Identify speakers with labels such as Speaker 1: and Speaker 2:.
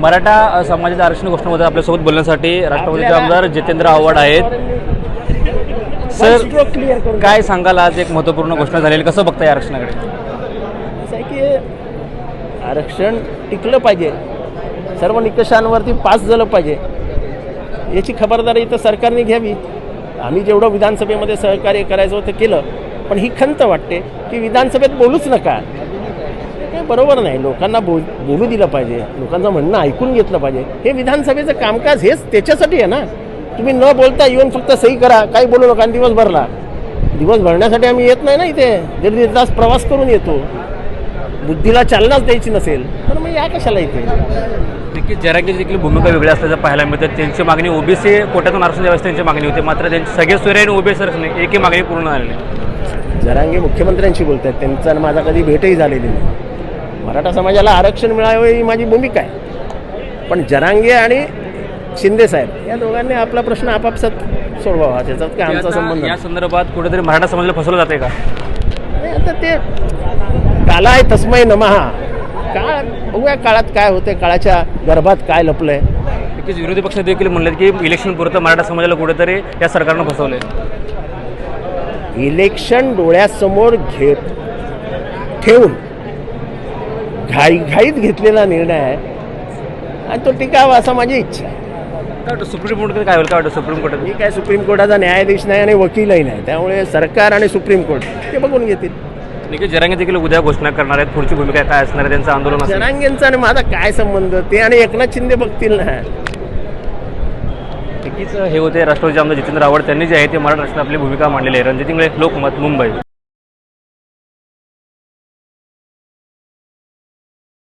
Speaker 1: मराठा समाजाच्या आरक्षण घोषणेमध्ये आपल्यासोबत बोलण्यासाठी राष्ट्रवादीचे आमदार जितेंद्र आव्हाड आहेत. सर काय सांगाल आज एक महत्त्वपूर्ण घोषणा झालेली? कसं बघताय आरक्षणाकडे?
Speaker 2: असं आहे की आरक्षण टिकलं पाहिजे. सर्व निकषांवरती पास झालं पाहिजे. याची खबरदारी तर सरकारने घ्यावी. आम्ही जेवढं विधानसभेमध्ये सहकार्य करायचं ते केलं. पण ही खंत वाटते की विधानसभेत बोलूच नका. हे बरोबर नाही. लोकांना बोल बोलू दिलं पाहिजे. लोकांचं म्हणणं ऐकून घेतलं पाहिजे. हे विधानसभेचं कामकाज हेच त्याच्यासाठी आहे ना. तुम्ही न बोलता येऊन फक्त सही करा. काही बोलू नका आणि दिवस भरला. दिवस भरण्यासाठी आम्ही येत नाही ना इथे. दीड दीड तास प्रवास करून येतो. बुद्धीला चालनाच द्यायची नसेल तर मग या कशाला इथे?
Speaker 1: नक्कीच जरांगीची देखील भूमिका वेगळी असल्याचं पाहायला मिळतं. त्यांची मागणी ओबीसी कोट्यातून आरक्षण द्यावं त्यांची मागणी होती. मात्र त्यांची सगळे सोयरे आणि ओबीसी आरक्षण एकही मागणी पूर्ण झालेली नाही.
Speaker 2: जरांगे मुख्यमंत्र्यांशी बोलत आहेत त्यांचा आणि माझा कधी भेटही झालेली नाही. मराठा समाजाला आरक्षण मिळावं ही माझी भूमिका आहे. पण जरांगे आणि शिंदे साहेब या दोघांनी आपला प्रश्न आपापसात सोडवावा. त्याच्यात काय आमचा संबंध
Speaker 1: या. संदर्भात कुठेतरी मराठा समाजाला फसवलं जाते का?
Speaker 2: नाही, आता ते कालाय तस्मय नमहा काळ बघूया काळात काय होते काळाच्या गर्भात काय लपलंय?
Speaker 1: नक्कीच विरोधी पक्ष देखील म्हणलेत की इलेक्शन पुरतं मराठा समाजाला कुठेतरी या सरकारनं फसवले
Speaker 2: इलेक्शन डोळ्यासमोर घेत ठेवून घाईघाईत घेतलेला निर्णय आहे. आणि तो टिकावा असा माझी इच्छा आहे.
Speaker 1: काय वाटतं सुप्रीम कोर्टात काय होईल? काय वाटतं सुप्रीम कोर्टात?
Speaker 2: मी काय सुप्रीम कोर्टाचा न्यायाधीश नाही आणि वकीलही नाही. त्यामुळे सरकार आणि सुप्रीम कोर्ट ते बघून घेतील.
Speaker 1: नक्कीच जरांगे देखील उद्या घोषणा करणार आहेत. पुढची भूमिका काय असणार आहे त्यांचं आंदोलन असेल.
Speaker 2: जनांगेंचा आणि माझा काय संबंध? ते आणि एकनाथ शिंदे बघतील ना.
Speaker 1: नक्कीच हे होते राष्ट्रवादीचे आमदार जितेंद्र आव्हाड त्यांनी जे आहे ते मराठा राष्ट्रात आपली भूमिका मांडलेली आहे. रणजित इंगळे लोकमत मुंबई.